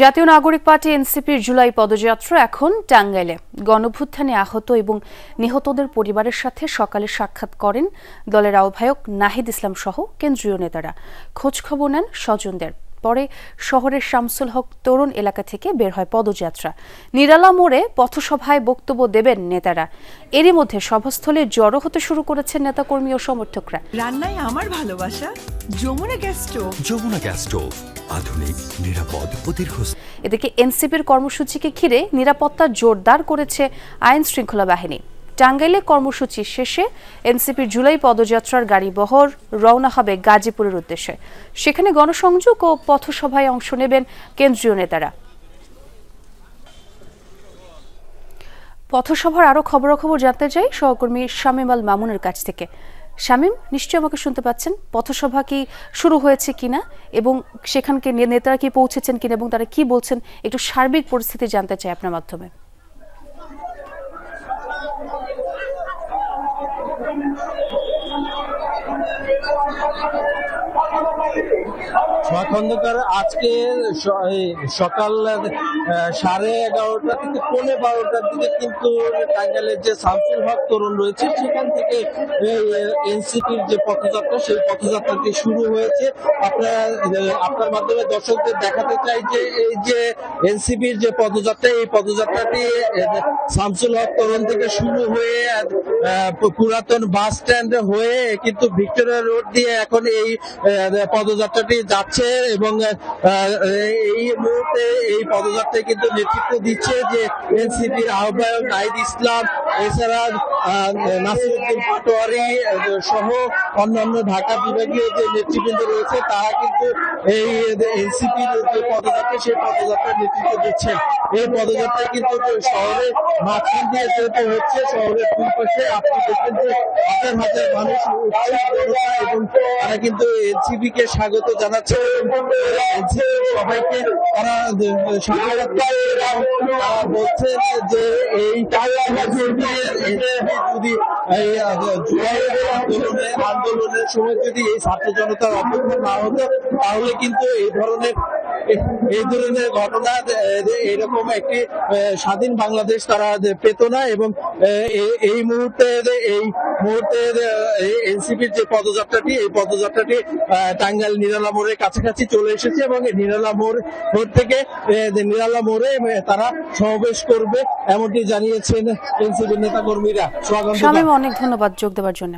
জাতীয় নাগরিক পার্টি এনসিপির জুলাই পদযাত্রা এখন টাঙ্গাইলে। গণভুত্থানে আহত এবং নিহতদের পরিবারের সাথে সকালে সাক্ষাৎ করেন দলের আহ্বায়ক নাহিদ ইসলাম সহ কেন্দ্রীয় নেতারা। খোঁজখবর নেন স্বজনদের। পরে শহরের শামসুল হক তরুণ এলাকা থেকে বের হয় পদযাত্রা। নিরালা মোড়ে পথসভায় বক্তব্য দেবেন নেতারা। এরই মধ্যে সভাস্থলে জড়ো হতে শুরু করেছেন নেতাকর্মী ও সমর্থকরা। রান্নায় আমার ভালোবাসা Jamuna gas stove. Jamuna gas stove আধুনিক নিরাপদ ও দীর্ঘস্থায়ী এদিকে এনসিপির কর্মসূচিকে ঘিরে নিরাপত্তা জোরদার করেছে আইন শৃঙ্খলা বাহিনী। টাঙ্গাইলে কর্মসূচি শেষে এনসিপির জুলাই পদযাত্রার গাড়ি বহর রওনা হবে গাজীপুরের উদ্দেশ্যে। সেখানে গণসংযোগ ও পথসভায় অংশ নেবেন কেন্দ্রীয় নেতারা। পথসভার আরও খবরাখবর জানতে চাই সহকর্মী শামীম আল মামুনের কাছ থেকে। শামীম, নিশ্চয়ই আমাকে শুনতে পাচ্ছেন? পথসভা কি শুরু হয়েছে কিনা এবং সেখানকে নেতারা কি পৌঁছেছেন কিনা এবং তারা কি বলছেন একটু সার্বিক পরিস্থিতি জানতে চাই আপনার মাধ্যমে। সোয়া খন্দকার আজকে সকাল সাড়ে এগারোটা থেকে পৌনে বারোটার দিকে কিন্তু টাঙ্গাইলের যে শামসুল হক তরুণ রয়েছে, সেখান থেকে এনসিপির যে পথযাত্রা, সেই পথযাত্রাটি শুরু হয়েছে? আপনার আপনার মাধ্যমে দর্শকদের দেখাতে চাই যে, এই যে এনসিপির যে পদযাত্রা, এই পদযাত্রাটি শামসুল হক তরুণ থেকে শুরু হয়ে পুরাতন বাস স্ট্যান্ড হয়ে কিন্তু ভিক্টোরিয়া রোড দিয়ে এখন এই পদযাত্রাটি যাচ্ছে এবং এই মুহূর্তে এই পদযাত্রায় কিন্তু নেতৃত্ব দিচ্ছে যে এনসিপির আহ্বায়ক নাহিদ ইসলাম। এছাড়া নাসিরুদ্দিন পাটোয়ারি সহ অন্যান্য ঢাকা বিভাগীয় যে নেতৃবৃন্দ রয়েছে, তারা কিন্তু এই এনসিপির যে পদযাত্রা, সেই পদযাত্রার নেতৃত্ব দিচ্ছেন। এই পদযাত্রায় কিন্তু শহরের মাঝখান দিয়ে যেতে হচ্ছে, শহরের দুই পাশে আপনি দেখবেন যে হাজার হাজার মানুষ এবং তারা কিন্তু এনসিপি কে স্বাগত জানাচ্ছে। NCP সবাইকে তারা স্বাগত বলছেন যে এই যদি আন্দোলনের সময় যদি এই ছাত্র জনতার অপেক্ষা না হতো তাহলে কিন্তু এই ধরনের এই ধরনের ঘটনা এরকম একটি স্বাধীন বাংলাদেশ তারা পেত না এবং এই- মুহূর্তে, এই মুহূর্তে এনসিপির যে পদযাত্রাটি, এই পদযাত্রাটি টাঙ্গাইল নিরালা মোড়ের কাছাকাছি চলে এসেছে এবং নিরালা মোড় থেকে নিরালা মোড়ে তারা সমাবেশ করবে, এমনটি জানিয়েছেন এনসিপির নেতা কর্মীরা অনেক ধন্যবাদ যোগ দেওয়ার জন্য।